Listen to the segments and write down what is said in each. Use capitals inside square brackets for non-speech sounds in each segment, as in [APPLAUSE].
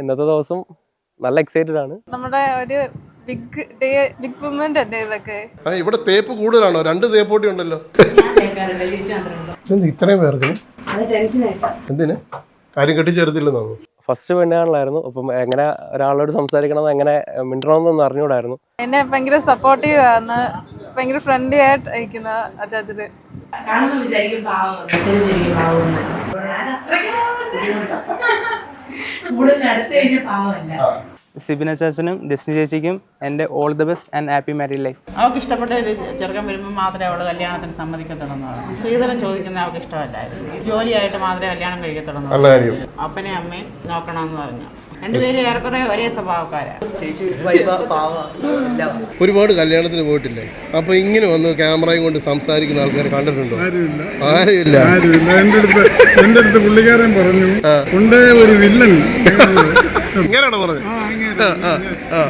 ഇന്നത്തെ ദിവസം നല്ല എക്സൈറ്റഡ് ആണ്. നമ്മുടെ ഒരു ബിഗ് ഡേ ബിഗ് മൂവ്മെന്റ് അല്ലേ ഇതൊക്കെ? ആ ഇവിടെ തേപ്പ് കൂടുതലാണോ? രണ്ട് തേപ്പോട്ടി ഉണ്ടല്ലോ. ഇതെന്ത് ഇത്രയും പേർക്ക്? എന്തിന്? കാര്യം കെട്ടിച്ചേർത്തില്ലെന്നാണോ ഫസ്റ്റ് പെണ്ണാണല്ലായിരുന്നു അപ്പം എങ്ങനെ ഒരാളോട് സംസാരിക്കണം എങ്ങനെ മിണ്ടണമെന്നൊന്നും അറിഞ്ഞുകൂടായിരുന്നു. എന്നെ ഭയങ്കര സപ്പോർട്ടീവ് ആണ്. ഭയങ്കര ഫ്രണ്ട്ലി ആയിട്ട് ഇരിക്കുന്ന അച്ചാച്ചത് കാണുമ്പോൾ വിചാരിക്കും പാവം. ശരി ശരിക്കും പാവം കൂടുതൽ അടുത്ത് കഴിഞ്ഞ പാവമല്ല. സിബിന ചാച്ചനും ഡെസ്നി ചേച്ചിക്കും എന്റെ all the best and happy married life. അവൾക്ക് ഇഷ്ടപ്പെട്ട ഒരു ചെറുക്കൻ വരുമ്പോൾ മാത്രമേ അവൾ കല്യാണത്തിന് സമ്മതിക്കത്തുള്ളൂ ശ്രീധരം ശ്രീധരൻ ചോദിക്കുന്ന അവൾക്ക് ഇഷ്ടമല്ലായിരുന്നു. ജോലിയായിട്ട് മാത്രമേ കല്യാണം കഴിക്കത്തുള്ളൂ അപ്പനെ അമ്മയും നോക്കണമെന്ന് പറഞ്ഞു. രണ്ടുപേരും ഏറെക്കുറെ ഒരേ സ്വഭാവക്കാരാണ് ഒരുപാട് കല്യാണത്തിന് പോയിട്ടില്ലേ? അപ്പൊ ഇങ്ങനെ വന്ന് ക്യാമറയും കൊണ്ട് സംസാരിക്കുന്ന ആൾക്കാർ കണ്ടിട്ടുണ്ടോ? ആരുമില്ല. ആരുമില്ല. എന്റെ അടുത്ത് എന്റെ അടുത്ത് പുള്ളിക്കാരൻ പറഞ്ഞു ഉണ്ടേ ഒരു വില്ലൻ. ഇങ്ങനെയാണോ പറഞ്ഞത്? ആ അങ്ങനെ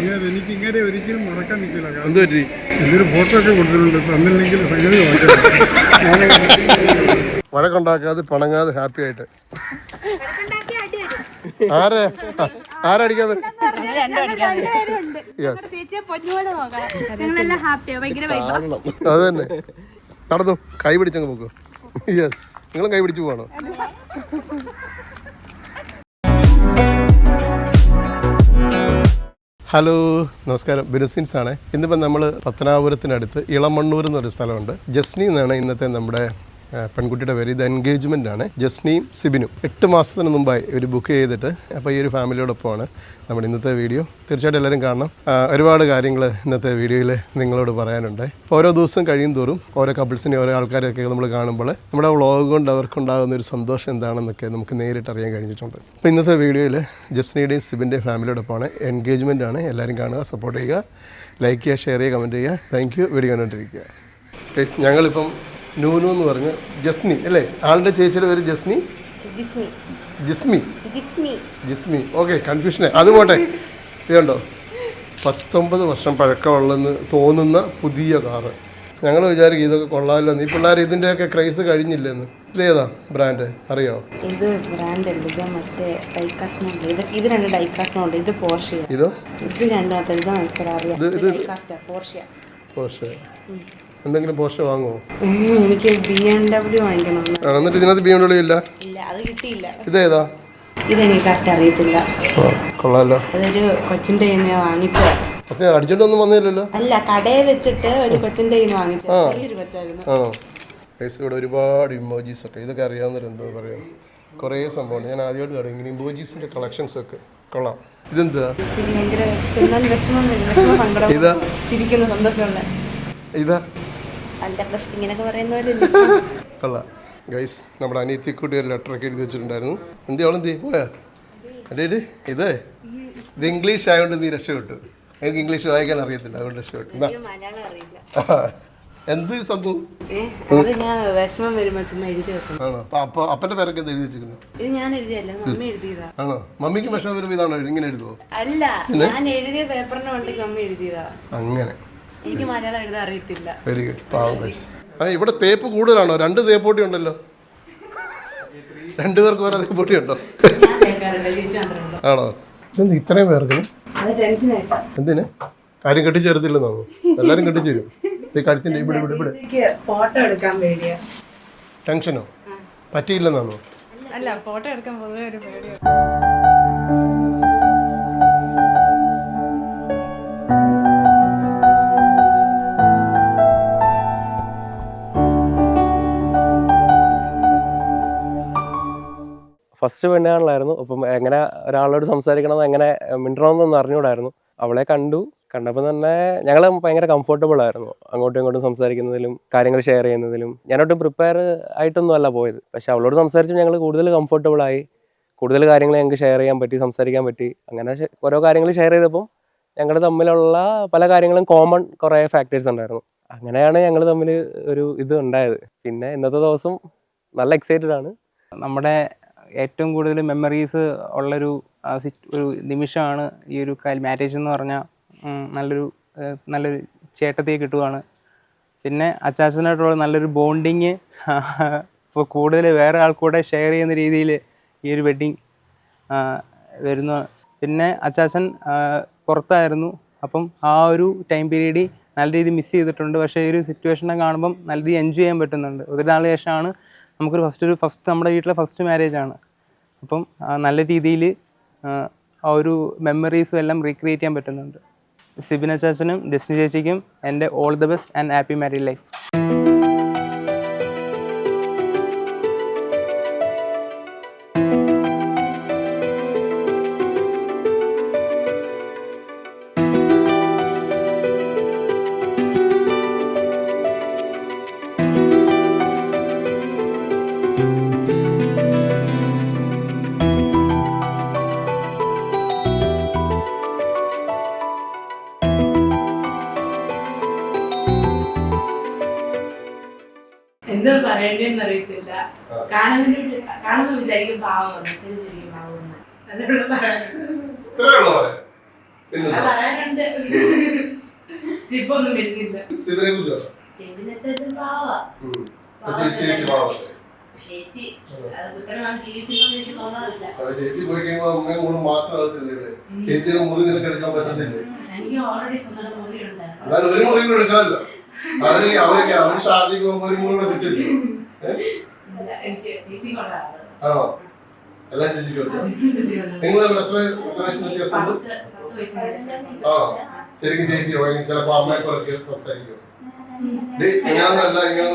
ഇങ്ങനെ എനിക്ക് ഇങ്ങനെ ഒരിക്കലും മറക്കാൻ നിൽക്കില്ല. കാരണം എന്ത് പറ്റി? എന്തൊരു ഫോട്ടോ ഒക്കെ കൊടുത്തിട്ടുണ്ട്. തന്നില്ലെങ്കിൽ സംഗതി വഴക്കുണ്ടാക്കാതെ പണങ്ങാതെ ഹാപ്പി ആയിട്ട്. ആരെ? ആരടിക്കാൻ അത് തന്നെ. നടന്നു കൈ പിടിച്ചങ്ങ് പോക്കോ. യെസ് നിങ്ങളും കൈ പിടിച്ചു പോവാണോ? ഹലോ നമസ്കാരം. ബിനുസിൻസ് ആണ്. ഇന്നിപ്പോൾ നമ്മൾ പത്തനാപുരത്തിനടുത്ത് ഇളമണ്ണൂർ എന്നൊരു സ്ഥലമുണ്ട്. ജസ്നി എന്നാണ് ഇന്നത്തെ നമ്മുടെ പെൺകുട്ടിയുടെ പേര്. ഇത് എൻഗേജ്മെന്റ് ആണ്. ജസ്നിയും സിബിനും. എട്ട് മാസത്തിന് മുമ്പായി ഇവർ ബുക്ക് ചെയ്തിട്ട് അപ്പോൾ ഈ ഒരു ഫാമിലിയോടൊപ്പമാണ് നമ്മുടെ ഇന്നത്തെ വീഡിയോ തീർച്ചയായിട്ടും എല്ലാവരും കാണണം. ഒരുപാട് കാര്യങ്ങൾ ഇന്നത്തെ വീഡിയോയിൽ നിങ്ങളോട് പറയാനുണ്ട്. ഓരോ ദിവസം കഴിയും തോറും ഓരോ കപ്പിൾസിനെ ഓരോ ആൾക്കാരെയൊക്കെ നമ്മൾ കാണുമ്പോൾ നമ്മുടെ വ്ളോഗ് കൊണ്ട് അവർക്കുണ്ടാകുന്ന ഒരു സന്തോഷം എന്താണെന്നൊക്കെ നമുക്ക് നേരിട്ട് അറിയാൻ കഴിഞ്ഞിട്ടുണ്ട്. അപ്പോൾ ഇന്നത്തെ വീഡിയോയിൽ ജസ്നിയുടെയും സിബിന്റെയും ഫാമിലിയോടൊപ്പമാണ് എൻഗേജ്മെന്റ് ആണ്. എല്ലാവരും കാണുക സപ്പോർട്ട് ചെയ്യുക ലൈക്ക് ചെയ്യുക ഷെയർ ചെയ്യുക കമന്റ് ചെയ്യുക. താങ്ക് യു വീഡിയോ കണ്ടുകൊണ്ടിരിക്കുക. ഞങ്ങളിപ്പം നൂനു എന്ന് പറഞ്ഞ് ജസ്മി അല്ലേ? ആളുടെ ചേച്ചിയുടെ പേര് ജസ്മി? ജിസ്മി. ജിസ്മി. ഓക്കെ കൺഫ്യൂഷൻ അത് പോട്ടെ. ഇതുണ്ടോ പത്തൊമ്പത് വർഷം പഴക്കമുള്ളെന്ന് തോന്നുന്ന പുതിയ കാറ് ഞങ്ങൾ വിചാരിക്കും ഇതൊക്കെ കൊള്ളാമല്ലോ നീ പിള്ളേർ ഇതിന്റെയൊക്കെ ക്രൈസ് കഴിഞ്ഞില്ലെന്ന്. ഇതേതാ ബ്രാൻഡ് അറിയോ? ഇത് ബ്രാൻഡ് ഇത് മറ്റേ ഡൈക്കാസ്റ്റുണ്ട് ഇത് ഇത് രണ്ട് ഡൈക്കാസ്റ്റുണ്ട് ഇത് പോർഷ്യ ഇതോ? ഇത് രണ്ടാമത്തെ ഇത് പോർഷ്യ പോർഷെ എന്തെങ്കിലും പോസ്റ്റ് വാങ്ങുമോ എനിക്ക് ബി എം ഡബ്ല്യു വാങ്ങിക്കണം. എന്നിട്ട് ഇതിനകത്ത് ബി എം ഡബ്ല്യൂ ഇല്ല? ഇല്ല അത് കിട്ടിയില്ല. ഇതേതാ ഇതെനിക്ക് കറക്റ്റ് അറിയത്തില്ല. കൊള്ളാലോ. അതൊരു അടിച്ചോണ്ടൊന്നും വന്നില്ലല്ലോ? അല്ല കടയിൽ വെച്ചിട്ട് ഒരു ചെറിയൊരു കൊച്ചായിരുന്നു. ഗൈസ് ഇവിടെ ഒരുപാട് ഇമോജീസ് ഒക്കെ. ഇതൊക്കെ അറിയാവുന്ന പറയുക കുറേ സംഭവമുണ്ട് ഞാൻ ആദ്യമായിട്ട് കാണും. ഇങ്ങനെ ഇമോജീസിന്റെ കളക്ഷൻസ് ഒക്കെ. കൊള്ളാം. ഇതെന്താ? ഇതാ. പറയുന്ന പോലെ. [LAUGHS] കൊള്ളാം. ഗൈസ് നമ്മുടെ അനിയത്തിക്കൂട്ടി ഒരു ലെറ്റർ ഒക്കെ എഴുതി വെച്ചിട്ടുണ്ടായിരുന്നു. എന്തി അവളെന്തി പോയാ? അല്ലേ ഇത്? ഇതേ? ഇംഗ്ലീഷ് ആയതുകൊണ്ട് നീ രക്ഷപ്പെട്ടു. എനിക്ക് ഇംഗ്ലീഷ് വായിക്കാൻ അറിയത്തില്ല അതുകൊണ്ട് രക്ഷപ്പെട്ടു. [LAUGHS] എന്താ സംഭവം? എഴുതി വെക്കും. ആണോ? അപ്പൊ അപ്പൊ അപ്പന്റെ പേരൊക്കെ എന്താ എഴുതി വെച്ചിരിക്കുന്നത് ഇത് ഞാൻ എഴുതിയല്ല മമ്മി എഴുതിയതാ. ആണോ? മമ്മിക്ക് വിഷമം വരുമ്പോ ഇതാണോ ഇങ്ങനെ എഴുതുവോ? അല്ല ഞാൻ എഴുതിയ പേപ്പറിനെ വേണ്ടി മമ്മി എഴുതിയതാ. അങ്ങനെ. എനിക്ക് മലയാളം എഴുതാൻ അറിയത്തില്ല. വെരി ഗുഡ് പാവം ആ ഇവിടെ തേപ്പ് കൂടുതലാണോ? രണ്ട് തേപ്പോട്ടി ഉണ്ടല്ലോ. രണ്ടു പേർക്ക് ഓരോ തേപ്പോട്ടി ഉണ്ടോ? ഞാൻ ചേച്ചി ആണോ? ഇതെന്ത് ഇത്രയും പേർക്ക്? അത് ടെൻഷനായിട്ടാ എന്തിന്? കാര്യം എല്ലാരും എല്ലാവരും കെട്ടിച്ചേരും ഈ കഴുത്തിന്റെ ഇവിടെ ഇവിടെ ഇവിടെ. ചേച്ചിക്ക് ഫോട്ടോ എടുക്കാൻ പേടിയാ. ടെൻഷനോ പറ്റിയില്ലെന്നാണോ അല്ല ഫോട്ടോ എടുക്കാൻ പൊതുവെ ഒരു പേടിയാണ് ഫസ്റ്റ് പെണ്ണുകാണലായിരുന്നു അപ്പം എങ്ങനെ ഒരാളോട് സംസാരിക്കണം എങ്ങനെ മിണ്ടണമെന്നൊന്നും അറിഞ്ഞുകൂടായിരുന്നു. അവളെ കണ്ടു. കണ്ടപ്പോൾ തന്നെ ഞങ്ങൾ ഭയങ്കര കംഫർട്ടബിൾ ആയിരുന്നു. അങ്ങോട്ടും ഇങ്ങോട്ടും സംസാരിക്കുന്നതിലും കാര്യങ്ങൾ ഷെയർ ചെയ്യുന്നതിലും. ഞാനൊട്ടും പ്രിപ്പയർ ആയിട്ടൊന്നും അല്ല പോയത്. പക്ഷെ അവളോട് സംസാരിച്ച് ഞങ്ങൾ കൂടുതൽ കംഫർട്ടബിൾ ആയി. കൂടുതൽ കാര്യങ്ങൾ ഞങ്ങൾക്ക് ഷെയർ ചെയ്യാൻ പറ്റി സംസാരിക്കാൻ പറ്റി. അങ്ങനെ ഓരോ കാര്യങ്ങൾ ഷെയർ ചെയ്തപ്പോൾ ഞങ്ങൾ തമ്മിലുള്ള പല കാര്യങ്ങളും കോമൺ കുറേ ഫാക്ടേഴ്സ് ഉണ്ടായിരുന്നു. അങ്ങനെയാണ് ഞങ്ങൾ തമ്മിൽ ഒരു ഇത് ഉണ്ടായത്. പിന്നെ ഇന്നത്തെ ദിവസം നല്ല എക്സൈറ്റഡ് ആണ്. നമ്മുടെ ഏറ്റവും കൂടുതൽ മെമ്മറീസ് ഉള്ളൊരു ഒരു നിമിഷമാണ് ഈ ഒരു മാരേജ് എന്ന് പറഞ്ഞാൽ നല്ലൊരു നല്ലൊരു ചേട്ടത്തിയെ കിട്ടുവാണ്. പിന്നെ അച്ചാച്ചനായിട്ടുള്ള നല്ലൊരു ബോണ്ടിങ് [LAUGHS] ഇപ്പോൾ കൂടുതൽ വേറെ ആൾക്കൂടെ ഷെയർ ചെയ്യുന്ന രീതിയിൽ ഈ ഒരു വെഡ്ഡിങ് വരുന്ന പിന്നെ അച്ചാച്ചൻ പുറത്തായിരുന്നു. അപ്പം ആ ഒരു ടൈം പീരീഡിൽ നല്ല രീതിയിൽ മിസ് ചെയ്തിട്ടുണ്ട്. പക്ഷേ ഈ ഒരു സിറ്റുവേഷനെ കാണുമ്പം നല്ല രീതിയിൽ എൻജോയ് ചെയ്യാൻ പറ്റുന്നുണ്ട്. ഒരു നാൾ ശേഷമാണ് നമുക്കൊരു ഫസ്റ്റ് ഒരു ഫസ്റ്റ് നമ്മുടെ വീട്ടിലെ ഫസ്റ്റ് മാരേജ് ആണ്. അപ്പം നല്ല രീതിയിൽ ആ ഒരു മെമ്മറീസും എല്ലാം റീക്രിയേറ്റ് ചെയ്യാൻ പറ്റുന്നുണ്ട്. സിബിന ചാച്ചനും ജസ്നി ചേച്ചിക്കും എന്റെ all the best and happy married life കാണുന്നതിന് കാണുമ്പോ വിചാരിക്കും പാവമാണ് ശരി ശരിക്കും പാവമാണ് പറയാനുണ്ട്. ഇപ്പൊ ഒന്നും വരുന്നില്ല ചേച്ചി അത് കുത്തനാണ് ജീവിക്കുന്നതെന്ന് എനിക്ക് തോന്നാറില്ല. അപ്പൊ ചേച്ചി പോയി കഴിയുമ്പോ അമ്മയും മോളും മാത്രം? ചേച്ചിയുടെ മുറി പറ്റത്തില്ലേ? എനിക്ക് ഓൾറെഡി സ്വന്തം മുറി ഉണ്ടായിരുന്നു. ഒരു മുറി കൂടെ എടുക്കാമല്ലോ. അവർ അവർക്ക് അവർ ഷാദിക്ക് പോകുമ്പോ ഒരു മുറി കൂടെ കിട്ടില്ല ആണോ എല്ലാം നിങ്ങൾ തമ്മിൽ എത്ര എത്ര വയസ്സ് വ്യത്യാസമുണ്ട്? പത്ത് പത്ത് വയസ്സുണ്ട് ആ ശരിക്കും ചേച്ചി ചിലപ്പോ അമ്മയെ കുറച്ച് സംസാരിക്കും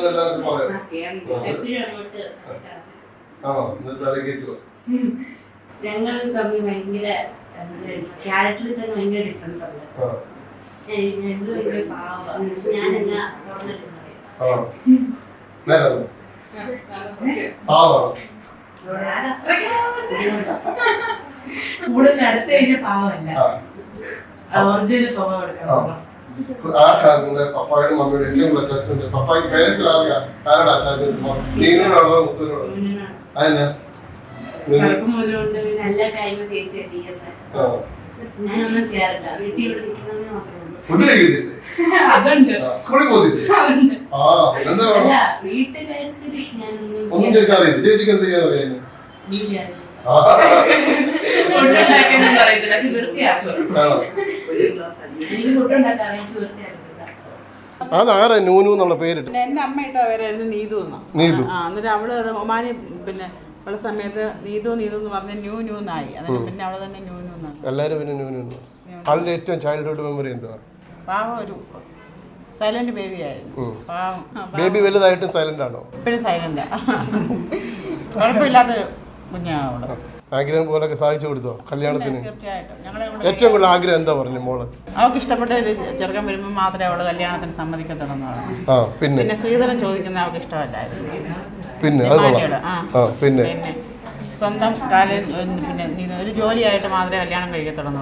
എന്നൊക്കെ പറയാം. ആണോ? എന്നിട്ട് ഞങ്ങൾ തമ്മിൽ ഭയങ്കര ക്യാരക്ടറിൽ തന്നെ ഭയങ്കര ഡിഫറൻസ് ഉണ്ട്. ഞാൻ ഞങ്ങൾ ഭയങ്കര പാവാണോ കൂടുതൽ അടുത്ത് കഴിഞ്ഞ പാവമല്ല ഒറിജിനൽ സ്വഭാവം എടുക്കണം ആർക്കാ നിങ്ങളുടെ പപ്പായുടെ മമ്മിയുടെ കൂടുതൽ അറ്റാച്ച്മെന്റ് പപ്പായ്ക്ക് പേരൻസിൽ ആർക്കാ ആരുടെ നീനോടാണോ മുത്തൂരോടോ അതെന്നാ? എല്ലാ കാര്യവും ചേച്ചിയാ ചെയ്യുന്നത്. ഞാനൊന്നും ചെയ്യാറില്ല. വീട്ടിൽ ഇവിടെ നിൽക്കുന്നത് മാത്രമേ ഫുഡ് അതുണ്ട്. സ്കൂളിൽ പോകുന്നില്ലേ ആ എന്താ വീട്ടുകാര്യത്തിൽ ഞാനൊന്നും ഒന്നും ചേച്ചിക്ക് എന്ത് ചെയ്യാൻ അറിയാൻ അറിയത്തില്ല? എനിക്ക് അറിയാം അതാരാ നൂനു എന്നുള്ള പേരിട്ട്. എന്റെ അമ്മയിട്ട പേരായിരുന്നു നീതു എന്ന്. നീതു. ആ എന്നിട്ട് അവൾ അത് ഒമാനി പിന്നെ ഉള്ള സമയത്ത് നീതു നീതു എന്ന് പറഞ്ഞ ന്യൂ ന്യൂ എന്നായി. പിന്നെ അവൾ തന്നെ ന്യൂ എല്ലാരും പിന്നെ നൂനു. ആളുടെ ഏറ്റവും ചൈൽഡ്ഹുഡ് മെമ്മറി എന്തുവാ? പാവം ഒരു സൈലന്റ് ബേബി ആയിരുന്നു. പാവം. ബേബി വലുതായിട്ട് സൈലന്റ് ആണോ? ഇപ്പോഴും സൈലന്റ്. കുഴപ്പമില്ലാത്തൊരു കുഞ്ഞാവൾ ആഗ്രഹം പോലൊക്കെ സാധിച്ചു കൊടുത്തോ കല്യാണത്തിന്? തീർച്ചയായിട്ടും. ഞങ്ങളെ ഏറ്റവും കൂടുതൽ ആഗ്രഹം എന്താ പറഞ്ഞു മോൾ? അവൾക്ക് ഇഷ്ടപ്പെട്ട ഒരു ചെറുക്കൻ വരുമ്പോൾ മാത്രമേ അവൾ കല്യാണത്തിന് സമ്മതിക്കത്തുള്ളൂ ആ പിന്നെ? പിന്നെ ശ്രീധരൻ ചോദിക്കുന്ന അവൾക്ക് ഇഷ്ടമല്ലായിരുന്നു. പിന്നെ അത് കൊള്ളാം. ആ. പിന്നെ. സ്വന്തം കാലിൽ പിന്നെ ഒരു ജോലിയായിട്ട് മാത്രമേ കല്യാണം കഴിക്കത്തുള്ളൂ.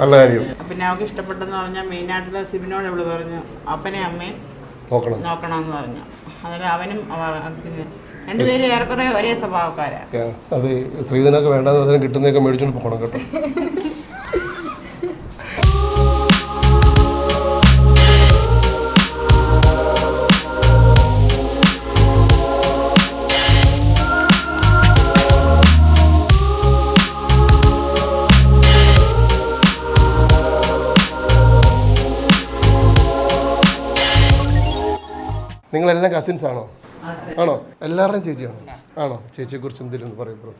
പിന്നെ അവൾക്ക് ഇഷ്ടപ്പെട്ടെന്ന് പറഞ്ഞാൽ മെയിനായിട്ടുള്ള സിബിനോട് അവൾ പറഞ്ഞു അപ്പനെ അമ്മയും നോക്കണം. നോക്കണമെന്ന് പറഞ്ഞു. അതായത് അവനും രണ്ടുപേരും ഏറെക്കുറെ ഒരേ സ്വഭാവക്കാരാ. അത് ശ്രീധനൊക്കെ വേണ്ടാന്ന് പറഞ്ഞാൽ കിട്ടുന്നതൊക്കെ മേടിച്ചോണ്ട് പോകണം കേട്ടോ. [LAUGHS] നിങ്ങളെല്ലാം കസിൻസ് ആണോ? ആണോ? എല്ലാവരുടെയും ചേച്ചിയാണോ? ആണോ? ചേച്ചിയെ കുറിച്ച് എന്തെങ്കിലും പറയും ബ്രോ.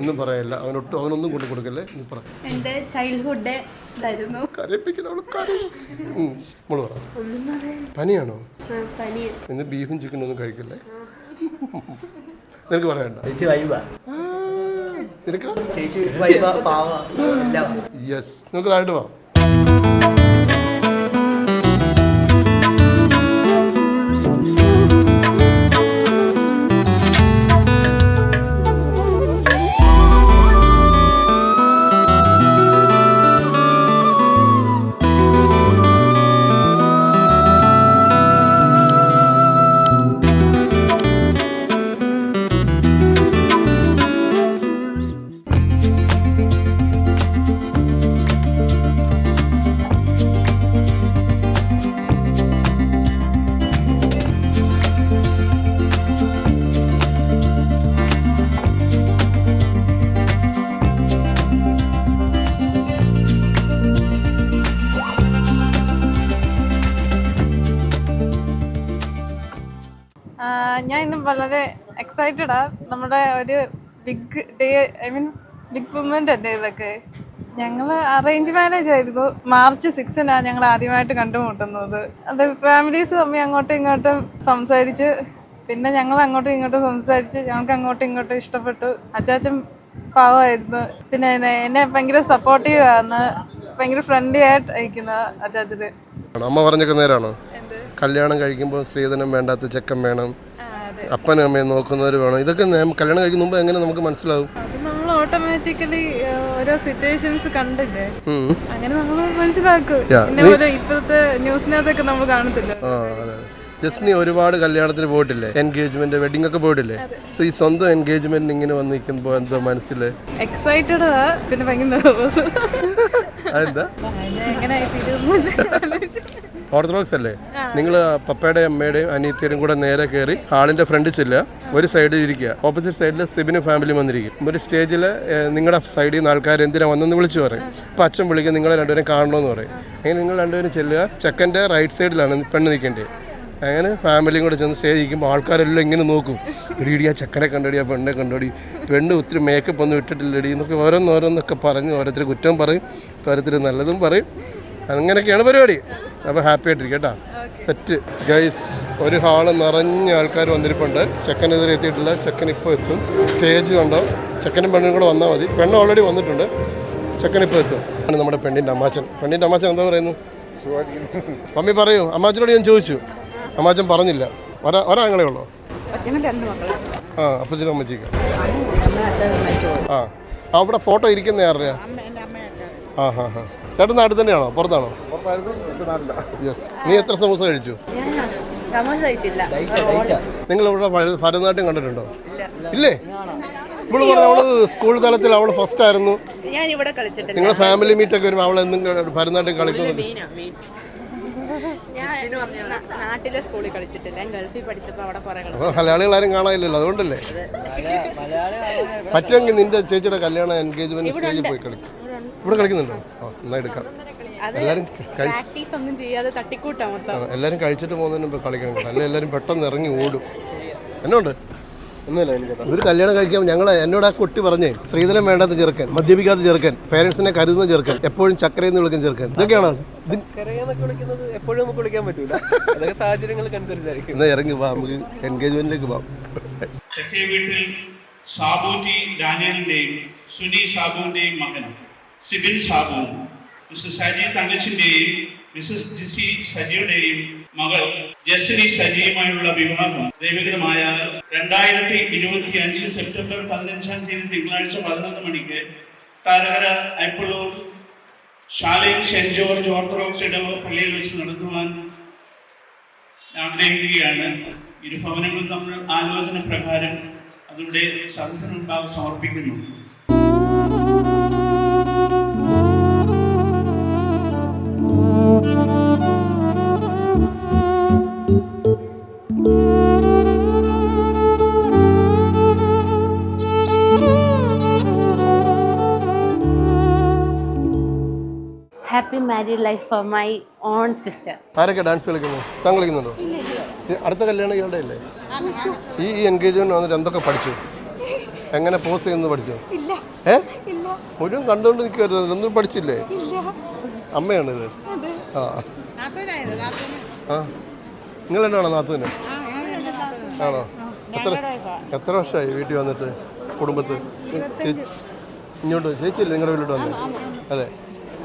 ഒന്നും പറയല്ല. അവനൊട്ടും അവനൊന്നും കൊണ്ടു കൊടുക്കല്ലേ? നീ പറ. എന്റെ ചൈൽഡ്ഹുഡ് ഇതായിരുന്നു. കരയിപ്പിക്കുന്ന അവൾ കരയും. മോൾ പറ. പനിയാണോ? ഇന്ന് ബീഫും ചിക്കനും ഒന്നും കഴിക്കല്ലേ? നിനക്ക് പറയണ്ട ചേച്ചി വൈബാ. നിനക്ക്? ചേച്ചി വൈബാ പാവ എല്ലാം. യെസ് നമുക്ക് താഴോട്ട് പോവാം ഞാൻ ഇന്ന് വളരെ എക്സൈറ്റഡാ നമ്മുടെ ഒരു big day I mean big moment അല്ലേ ഇതൊക്കെ? ഞങ്ങൾ അറേഞ്ച് മാരേജ് ആയിരുന്നു. മാർച്ച് സിക്സിനാണ് ഞങ്ങൾ ആദ്യമായിട്ട് കണ്ടുമുട്ടുന്നത്. അത് ഫാമിലീസ് തമ്മിൽ അങ്ങോട്ടും ഇങ്ങോട്ടും സംസാരിച്ച് പിന്നെ ഞങ്ങൾ അങ്ങോട്ടും ഇങ്ങോട്ടും സംസാരിച്ച് ഞങ്ങൾക്ക് അങ്ങോട്ടും ഇങ്ങോട്ടും ഇഷ്ടപ്പെട്ടു. അച്ചാച്ചൻ പാവമായിരുന്നു. പിന്നെ എന്നെ- എന്നെ ഭയങ്കര സപ്പോർട്ടീവ് ആണ്. ഭയങ്കര ഫ്രണ്ട്ലി ആയിട്ട് അയക്കുന്ന അച്ചാച്ചന്. അമ്മ പറഞ്ഞൊക്കെ നേരാണോ? കല്യാണം കഴിക്കുമ്പോൾ സ്ത്രീധനം വേണ്ടാത്ത ചെക്കൻ വേണം. അപ്പനും അമ്മയും നോക്കുന്നവർ വേണം. ഇതൊക്കെ കല്യാണം കഴിക്കുന്ന മുമ്പ് എങ്ങനെ നമുക്ക് മനസ്സിലാവും? നമ്മൾ ഓട്ടോമാറ്റിക്കലി ഓരോ സിറ്റുവേഷൻസ് കണ്ടില്ലേ? അങ്ങനെ നമ്മൾ മനസ്സിലാക്കും. ഇപ്പോഴത്തെ ന്യൂസിനകത്തൊക്കെ നമ്മൾ കാണത്തില്ല. ജസ്റ്റ് നീ ഒരുപാട് കല്യാണത്തിന് പോയിട്ടില്ലേ? എൻഗേജ്മെന്റ് വെഡിങ് ഒക്കെ പോയിട്ടില്ലേ? സോ ഈ സ്വന്തം എൻഗേജ്മെന്റ് ഇങ്ങനെ വന്ന് നിൽക്കുമ്പോൾ എന്തോ മനസ്സിൽ എക്സൈറ്റഡ് പിന്നെ ഭയങ്കര നെർവസ് അതെന്താ? ഓർത്തഡോക്സ് അല്ലേ? നിങ്ങൾ പപ്പയുടെയും അമ്മയുടെയും അനിയത്തിയുടെയും കൂടെ നേരെ കയറി ഹാളിന്റെ ഫ്രണ്ട് ചെല്ലുക. ഒരു സൈഡിൽ ഇരിക്കുക. ഓപ്പോസിറ്റ് സൈഡിൽ സിബിനും ഫാമിലി വന്നിരിക്കും. ഒരു സ്റ്റേജിൽ നിങ്ങളുടെ സൈഡിൽ നിന്ന് ആൾക്കാർ എന്തിനാ വന്നെന്ന് വിളിച്ചു പറയും. അപ്പം അച്ഛൻ വിളിക്കും നിങ്ങളെ രണ്ടുപേരും കാണണമെന്ന് പറയും. അങ്ങനെ നിങ്ങൾ രണ്ടുപേരും ചെല്ലുക. ചെക്കന്റെ റൈറ്റ് സൈഡിലാണ് പെണ്ണ് നിൽക്കേണ്ടത്. അങ്ങനെ ഫാമിലിയും കൂടെ ചെന്ന് സ്റ്റേജ് ഇരിക്കുമ്പോൾ ആൾക്കാരെല്ലാം ഇങ്ങനെ നോക്കും. റീഡിയ ആ ചെക്കനെ കണ്ടടി ആ പെണ്ണെ കണ്ടടി. പെണ്ണ് ഒത്തിരി മേക്കപ്പ് ഒന്നും ഇട്ടിട്ടില്ലടി എന്നൊക്കെ ഓരോന്നോരോന്നൊക്കെ പറഞ്ഞ് ഓരോരുത്തർ കുറ്റം പറയും. ഓരോരുത്തർ നല്ലതും പറയും. അങ്ങനെയൊക്കെയാണ് പരിപാടി. അപ്പോൾ ഹാപ്പി ആയിട്ടിരിക്കും കേട്ടോ. സെറ്റ് ഗൈസ് ഒരു ഹാൾ നിറഞ്ഞ ആൾക്കാർ വന്നിരിപ്പുണ്ട്. ചെക്കൻ ഇതുവരെ എത്തിയിട്ടില്ല. ചെക്കൻ ഇപ്പോൾ എത്തും. സ്റ്റേജ് കണ്ടോ? ചെക്കനും പെണ്ണും കൂടെ വന്നാൽ മതി. പെണ്ണ് ഓൾറെഡി വന്നിട്ടുണ്ട്. ചെക്കൻ ഇപ്പോൾ എത്തും. ആണ് നമ്മുടെ പെണ്ണിന്റെ അമ്മാച്ചൻ. പെണ്ണിന്റെ അമ്മാച്ചൻ എന്താ പറയുന്നു? മമ്മി പറയൂ. അമ്മാച്ചനോട് ഞാൻ ചോദിച്ചു. അമ്മാച്ചൻ പറഞ്ഞില്ല. ഒരാ ഒരാങ്ങളേ ഉള്ളോ? ആ അപ്പച്ചനും അമ്മച്ചിക്ക് ആ ആ, അവിടെ ഫോട്ടോ ഇരിക്കുന്ന ആരുടെയാ? ആ ഹാ ഹാ ചേട്ടൻ നാട്ടിൽ തന്നെയാണോ? പുറത്താണോ? യെസ് നീ എത്ര സമൂസ കഴിച്ചു? നിങ്ങൾ ഇവിടെ ഭര- ഭരതനാട്യം കണ്ടിട്ടുണ്ടോ? ഇല്ലേ. ഇവൾ പറഞ്ഞു അവൾ സ്കൂൾ തലത്തിൽ അവൾ ഫസ്റ്റ് ആയിരുന്നു. ഞാൻ ഇവിടെ കളിച്ചിട്ടില്ല. നിങ്ങളെ ഫാമിലി മീറ്റ് ഒക്കെ വരുമ്പോൾ അവൾ എന്തും ഭരതനാട്യം കളിക്കുന്നുണ്ട് ഞാൻ നാട്ടിലെ സ്കൂളിൽ കളിച്ചിട്ടില്ല. ഗൾഫിൽ പഠിച്ചപ്പോൾ അവിടെ കുറെ അപ്പോൾ മലയാളികളാരും കാണാനില്ലല്ലോ അതുകൊണ്ടല്ലേ? പറ്റുമെങ്കിൽ നിന്റെ ചേച്ചിയുടെ കല്യാണം എൻഗേജ്മെന്റ് സ്റ്റേജിൽ പോയി കളിക്കും. ഇവിടെ കളിക്കുന്നുണ്ടോ? ആ എന്നാ എടുക്കാം. എല്ലാവരും കഴിച്ച് പ്രാക്ടീസ് ഒന്നും ചെയ്യാതെ തട്ടിക്കൂട്ടാ മൊത്തം. എല്ലാവരും കഴിച്ചിട്ട് പോകുന്നതിന് മുമ്പ് കളിക്കണം കേട്ടോ. അല്ലെ എല്ലാവരും പെട്ടെന്ന് ഇറങ്ങി ഓടും. എന്നുണ്ട്? ഒന്നുമില്ല എനിക്ക് ഒരു കല്യാണം കഴിക്കാൻ ഞങ്ങൾ എന്നോട് ആ കുട്ടി പറഞ്ഞേ ശ്രീധരൻ വേണ്ടാത്ത ചെറുക്കൻ മദ്യപിക്കാത്ത ചെറുക്കൻ പേരൻസിനെ കരുതുന്ന ചെറുക്കൻ എപ്പോഴും ചക്കരയെന്ന് വിളിക്കുന്ന ചെറുക്കൻ. ഇതൊക്കെയാണോ? ഇത് കരയെന്നൊക്കെ വിളിക്കുന്നത് എപ്പോഴും നമുക്ക് വിളിക്കാൻ പറ്റൂല. അതൊക്കെ സാഹചര്യങ്ങൾക്ക് അനുസരിച്ചായിരിക്കും. എന്നാ ഇറങ്ങി പോവാം നമുക്ക് എൻഗേജ്മെന്റിലേക്ക് പോവാം. തെക്കേ വീട്ടിൽ സാബുജി ഡാനിയലിന്റെയും സുനി സാബുവിന്റെയും മകൻ. സിബിൻ സാബു മിസ്റ്റർ സജി തങ്കച്ചിന്റെയും മിസ്സസ് ജിസി സജിയുടെയും മകൾ ജസ്നി സജിയുമായുള്ള വിവാഹം ദൈവികമായ രണ്ടായിരത്തി ഇരുപത്തി അഞ്ച് സെപ്റ്റംബർ പതിനഞ്ചാം തീയതി തിങ്കളാഴ്ച പതിനൊന്ന് മണിക്ക് താരകര അപ്പളൂർ ഷാലയും സെന്റ് ജോർജ് ഓർത്തഡോക്സ് ഇടവ പള്ളിയിൽ വെച്ച് നടത്തുവാൻ ആഗ്രഹിക്കുകയാണ്. ഇരു ഭവനങ്ങളും തമ്മിൽ ആലോചന പ്രകാരം അതിവിടെ സദസ്സിനുണ്ടാവും സമർപ്പിക്കുന്നു. Married life for my own sister ആരൊക്കെ ഡാൻസ് കളിക്കുന്നു? താൻ കളിക്കുന്നുണ്ടോ? അടുത്ത കല്യാണം ഇയാളുടെ അല്ലേ? ഈ എൻഗേജ്മെന്റ് വന്നിട്ട് എന്തൊക്കെ പഠിച്ചു? എങ്ങനെ പോസ് ചെയ്യുന്നത് പഠിച്ചു? ഏ? മുഴുവൻ കണ്ടുകൊണ്ട് നിൽക്കുമായിരുന്നു ഒന്നും പഠിച്ചില്ലേ അമ്മയാണ് ഇത്? ആ. ആ. നിങ്ങൾ എന്നാണോ നാത്തൂന്? ആണോ? എത്ര എത്ര വർഷമായി വീട്ടിൽ വന്നിട്ട് കുടുംബത്ത്? ചേച്ചി ഇങ്ങോട്ട് ചേച്ചിയല്ലേ നിങ്ങളുടെ വീട്ടിലോട്ട് വന്നത് അതെ.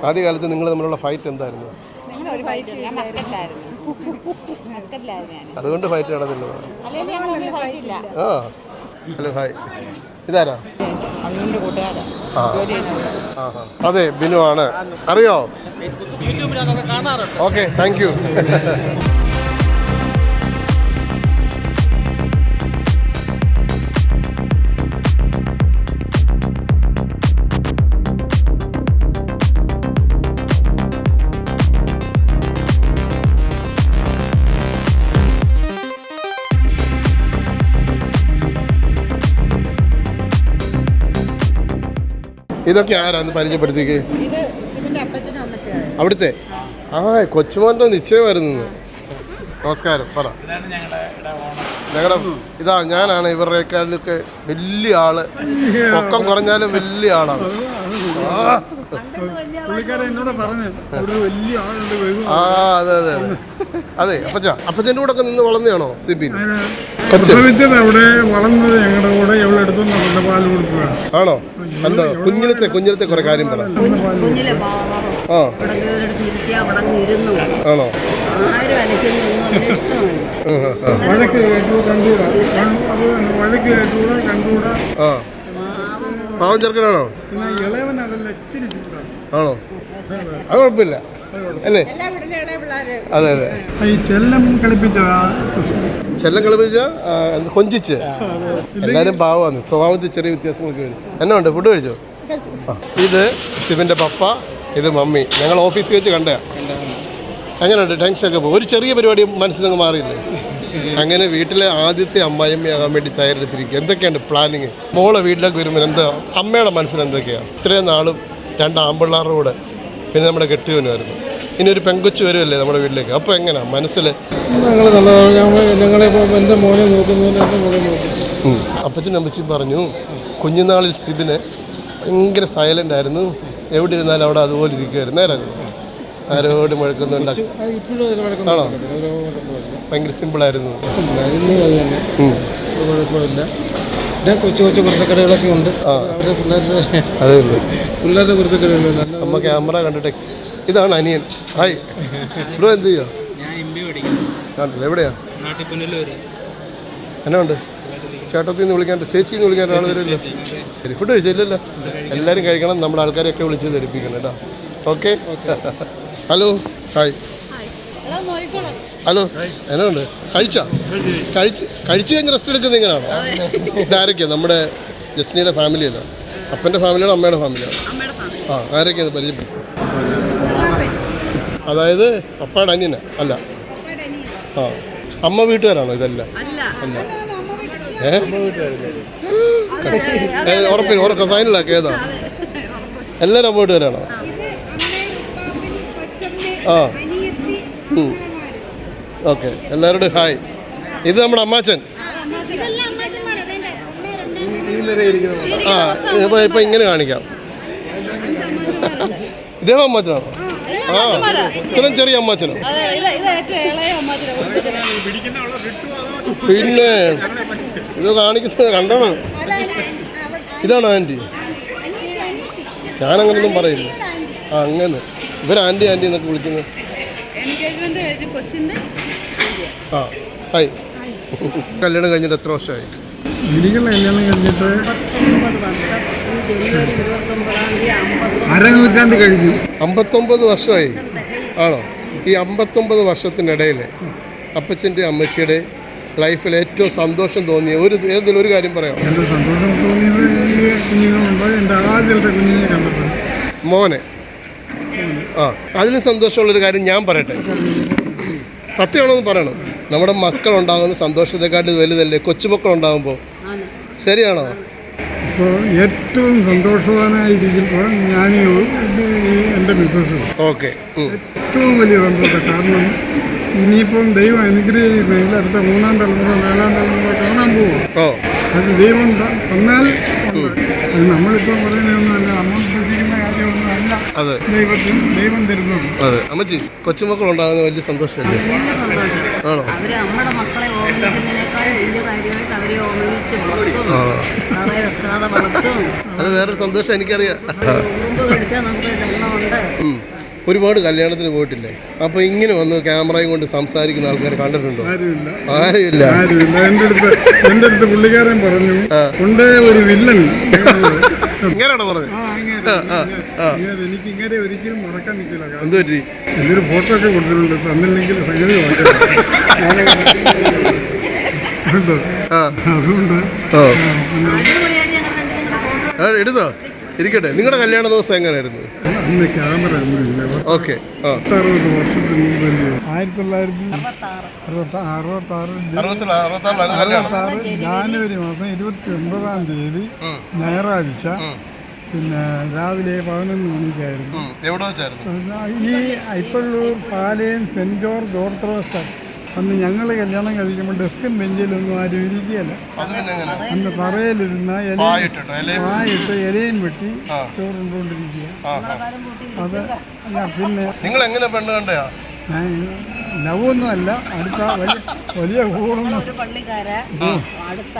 ആദ്യകാലത്ത് നിങ്ങൾ തമ്മിലുള്ള ഫൈറ്റ് എന്തായിരുന്നു? ഒരു ഫൈറ്റ് ഞാൻ മസ്കറ്റിലായിരുന്നു. മസ്കറ്റിലായിരുന്നു ഞാൻ. അതുകൊണ്ട് ഫൈറ്റ് നടന്നില്ല. അല്ലെങ്കിൽ ഞങ്ങൾ ഫൈറ്റ് ഇല്ല. ആ. ഹലോ ഹായ് ഇതാരാ. അതെ ബിനു ആണ്. അറിയോ? ഓക്കെ താങ്ക് യു ഇതൊക്കെ ആരാന്ന് പരിചയപ്പെടുത്തിക്ക്? അവിടുത്തെ? ആ കൊച്ചുമോന്റെ നിശ്ചയമായിരുന്നു. നമസ്കാരം പറ. ഞങ്ങളുടെ ഇതാ ഞാനാണ് ഇവരുടെക്കാളിലൊക്കെ വലിയ ആൾ. പൊക്കം കുറഞ്ഞാലും വലിയ ആളാണ്. ആ. അതെ അതെ. അതെ അപ്പച്ച. അപ്പച്ചന്റെ കൂടെ ഒക്കെ നിന്ന് വളർന്നതാണോ സിബിൻ? പ്രസവിച്ചത് അവിടെ വളർന്നത് ഞങ്ങളുടെ കൂടെ എവിടെ എടുത്തു നമ്മുടെ പാൽ കൊടുക്കുക ആണോ? എന്താ കുഞ്ഞിലത്തെ കുഞ്ഞിലത്തെ കുറെ കാര്യം പറ. കുഞ്ഞിലെ പാവം ആ. ആണോ. വഴക്ക് കേട്ടു കണ്ടുകൂടാ വഴക്ക് കേട്ടുകൂടാ കണ്ടുകൂടാ. പാവം ചെറുക്കനാണോ? ആണോ? അത് കുഴപ്പമില്ല. അല്ലേ? അതെ അതെ. ഈ ചെല്ലം കളിപ്പിച്ചതാ ചെല്ലം കളിപ്പിച്ച കൊഞ്ചിച്ച്. എല്ലാവരും പാവമാണ്. സ്വഭാവത്തിൽ ചെറിയ വ്യത്യാസങ്ങളൊക്കെ വരും. എന്നാ ഉണ്ട്? ഫുഡ് കഴിച്ചോ? ഇത് ശിവന്റെ പപ്പ ഇത് മമ്മി. ഞങ്ങൾ ഓഫീസിൽ വെച്ച് കണ്ട എങ്ങനെയുണ്ട്? ടെൻഷനൊക്കെ പോകും. ഒരു ചെറിയ പരിപാടി മനസ്സിൽ നിന്ന് മാറിയില്ലേ? അങ്ങനെ വീട്ടിലെ ആദ്യത്തെ അമ്മായിമ്മയാകാൻ വേണ്ടി തയ്യാറെടുത്തിരിക്കുക. എന്തൊക്കെയാണ് പ്ലാനിങ് മോളെ വീട്ടിലേക്ക് വരുമ്പോൾ എന്താ? അമ്മയുടെ മനസ്സിൽ എന്തൊക്കെയാണ് ഇത്രയും നാളും രണ്ട് ആമ്പിള്ളാരുടെ കൂടെ പിന്നെ നമ്മുടെ കെട്ടിയവനുമായിരുന്നു ഇനി ഒരു പെങ്കൊച്ചു വരുമല്ലേ നമ്മുടെ വീട്ടിലേക്ക്? അപ്പോൾ എങ്ങനെയാ മനസ്സിൽ ഞങ്ങൾ ഞങ്ങളെ എന്റെ മോനെ നോക്കുന്നതിന് എന്റെ മോനെ നോക്കും അപ്പച്ചനും അമ്മച്ചിയും പറഞ്ഞു കുഞ്ഞുനാളിൽ സിബിനെ ഭയങ്കര സൈലന്റ് ആയിരുന്നു. എവിടെ ഇരുന്നാലും അവിടെ അതുപോലെ ഇരിക്കുമായിരുന്നു നേരം ആരോട് മുഴക്കുന്നുണ്ട് ആണോ? ഭയങ്കര സിമ്പിളായിരുന്നു ഞാൻ കുഴപ്പമില്ല കൊച്ചു കൊച്ചു കുരുത്തക്കടകളൊക്കെ ഉണ്ട്. അവരുടെ പിള്ളേരുടെ അതേ ഉള്ളൂ പിള്ളേരുടെ നല്ല അമ്മ ക്യാമറ കണ്ടിട്ട് ഇതാണ് അനിയൻ. ഹായ്. ബ്രോ എന്ത് ചെയ്യുക നാട്ടിൽ എവിടെയാ? എന്നാ ഉണ്ട് ചേട്ടത്തിൽ നിന്ന് വിളിക്കാൻ ചേച്ചി എന്ന് വിളിക്കാൻ ഒരാൾ വരില്ല? ഫുഡ് കഴിച്ചില്ലല്ലോ. എല്ലാവരും കഴിക്കണം നമ്മുടെ ആൾക്കാരെയൊക്കെ വിളിച്ച് ധരിപ്പിക്കണം കേട്ടോ. ഓക്കെ? ഹലോ. ഹായ്. ഹലോ. എന്നാ ഉണ്ട് കഴിച്ചാ? കഴിച്ച് കഴിച്ചു കഴിഞ്ഞ് റെസ്റ്റ് എടുക്കുന്ന ഇങ്ങനെയാണോ ഇതാരൊക്കെയാണ് നമ്മുടെ ജസ്നിയുടെ ഫാമിലിയല്ല അപ്പന്റെ ഫാമിലിയാണ് അമ്മയുടെ ഫാമിലിയാണ്. ആ ആരൊക്കെയാണ് പരിചയപ്പെടുത്തുന്നത് അതായത് അപ്പയുടെ അനിയന? അല്ല. ആ അമ്മ വീട്ടുകാരാണോ ഇതല്ല? അല്ല. ഏ? ഉറപ്പില്ല ഉറക്കം ഫൈനലാക്കി ഏതാ? എല്ലാവരും അമ്മ വീട്ടുകാരാണോ? ആ. ഓക്കെ എല്ലാവരോടും ഹായ്. ഇത് നമ്മുടെ അമ്മാച്ചൻ. ആ ഇപ്പൊ ഇപ്പൊ ഇങ്ങനെ കാണിക്കാം. ഇദ്ദേഹം അമ്മാച്ചനാണോ? ആ ഇത്രയും ചെറിയ അമ്മാച്ചനോ. പിന്നെ ഇത് കാണിക്കുന്നത് കണ്ടോണം? ഇതാണോ ആന്റി. ഞാനങ്ങനൊന്നും പറയില്ല. ആ അങ്ങനെ. ഇവർ ആന്റി ആന്റി എന്നൊക്കെ വിളിക്കുന്നത് ആ ഹായ്. കല്യാണം കഴിഞ്ഞിട്ട് എത്ര വർഷമായി? ഗിരികളുടെ കല്യാണം കഴിഞ്ഞിട്ട് അരനൂറ്റാണ്ട് കഴിഞ്ഞു. അമ്പത്തൊമ്പത് വർഷമായി. ആണോ? ഈ അമ്പത്തൊമ്പത് വർഷത്തിനിടയിൽ അപ്പച്ചന്റെ അമ്മച്ചിയുടെ ലൈഫിൽ ഏറ്റവും സന്തോഷം തോന്നിയ ഒരു ഏതെങ്കിലും ഒരു കാര്യം പറയാം എന്റെ സന്തോഷം തോന്നിയത് ഈ കുഞ്ഞുങ്ങളുണ്ട് എന്റെ ആദ്യത്തെ കുഞ്ഞിനെ കണ്ടപ്പോൾ മോനെ. ആ അതിന് സന്തോഷമുള്ളൊരു കാര്യം ഞാൻ പറയട്ടെ. സത്യമാണോ എന്ന് പറയണം. നമ്മുടെ മക്കളുണ്ടാകുന്ന സന്തോഷത്തെക്കാട്ടിൽ വലുതല്ലേ? കൊച്ചുമക്കളുണ്ടാകുമ്പോൾ ശരിയാണോ? ഇപ്പോൾ ഏറ്റവും സന്തോഷവാനായിരിക്കുമ്പോൾ ഞാൻ എന്റെ മിസ്സസ് ഓക്കെ. ഏറ്റവും വലിയ സന്തോഷം. കാരണം ഇനിയിപ്പം ദൈവം അനുഗ്രഹിക്കുന്നെങ്കിൽ അടുത്ത മൂന്നാം തലമുറ നാലാം തലമുറ കാണാൻ പോകും അത് ദൈവം തന്നാൽ. അത് നമ്മളിപ്പം പറയുന്നതൊന്നുമല്ല നമ്മൾ ഉദ്ദേശിക്കുന്ന കാര്യമൊന്നും അല്ല അതെ. ദൈവം തരുന്നത് അതെ. അമ്മച്ചി കൊച്ചുമക്കൾ ഉണ്ടാകുന്ന വലിയ സന്തോഷമല്ലേ? സന്തോഷം. ആണോ? അവർ നമ്മുടെ മക്കളെ ഓർമ്മിക്കുന്നതിനേക്കാൾ വലിയ കാര്യമായിട്ട് അവരെ ഓർമ്മിച്ച് വളർത്തും. അവരെ വെക്കാതെ വളർത്തും. അത് വേറൊരു സന്തോഷം എനിക്കറിയാം. നമുക്ക് വെള്ളമുണ്ട് ഉം. ഒരുപാട് കല്യാണത്തിന് പോയിട്ടില്ലേ? അപ്പോൾ ഇങ്ങനെ വന്ന് ക്യാമറയും കൊണ്ട് സംസാരിക്കുന്ന ആൾക്കാരെ കണ്ടിട്ടുണ്ടോ? ആരുമില്ല. എന്റെ അടുത്ത് എന്റെ അടുത്ത് പുള്ളിക്കാരൻ പറഞ്ഞു ഉണ്ട് ഒരു വില്ലൻ. ഇങ്ങനെയാണോ പറഞ്ഞത്? ആ ഇങ്ങനെ ഇങ്ങനെ എനിക്ക് ഇങ്ങനെ ഒരിക്കലും മറക്കാൻ നിൽക്കില്ല. എന്ത് പറ്റി? എന്തൊരു ഫോട്ടോ ഒക്കെ കൊടുത്തിട്ടുണ്ട്. തന്നില്ലെങ്കിൽ സംഗതി അതുകൊണ്ട് എടുത്തോ? ഇരിക്കട്ടെ. നിങ്ങളുടെ കല്യാണ ദിവസം എങ്ങനെയായിരുന്നു? അന്ന് ക്യാമറ ഓക്കെ അറുപത് വർഷത്തിന് മുമ്പ് ആയിരത്തി തൊള്ളായിരത്തി അറുപത്തി അറുപത്താറ് ജാനുവരി മാസം ഇരുപത്തി ഒൻപതാം തീയതി ഞായറാഴ്ച. പിന്നെ രാവിലെ പതിനൊന്ന് മണിക്കായിരുന്നു. ഉം. എവിടെ വെച്ചായിരുന്നു? ഈ അയ്പള്ളൂർ പാലയും സെന്റ് ജോർജ് ഓർത്തഡോക്സ് അന്ന് ഞങ്ങൾ കല്യാണം കഴിക്കുമ്പോൾ ഡെസ്കും ബെഞ്ചിലൊന്നും ആരും ഇരിക്കുകയല്ല. അന്ന് തറയിലിരുന്ന വായിട്ട് ഇലയും വെട്ടി. ചോറുണ്ടോണ്ടിരിക്കുക. അത് പിന്നെ നിങ്ങൾ എങ്ങനെ പെണ്ണ് കണ്ടയാ? ലവ് ഒന്നും അല്ല അടുത്ത വലിയ വലിയ അടുത്ത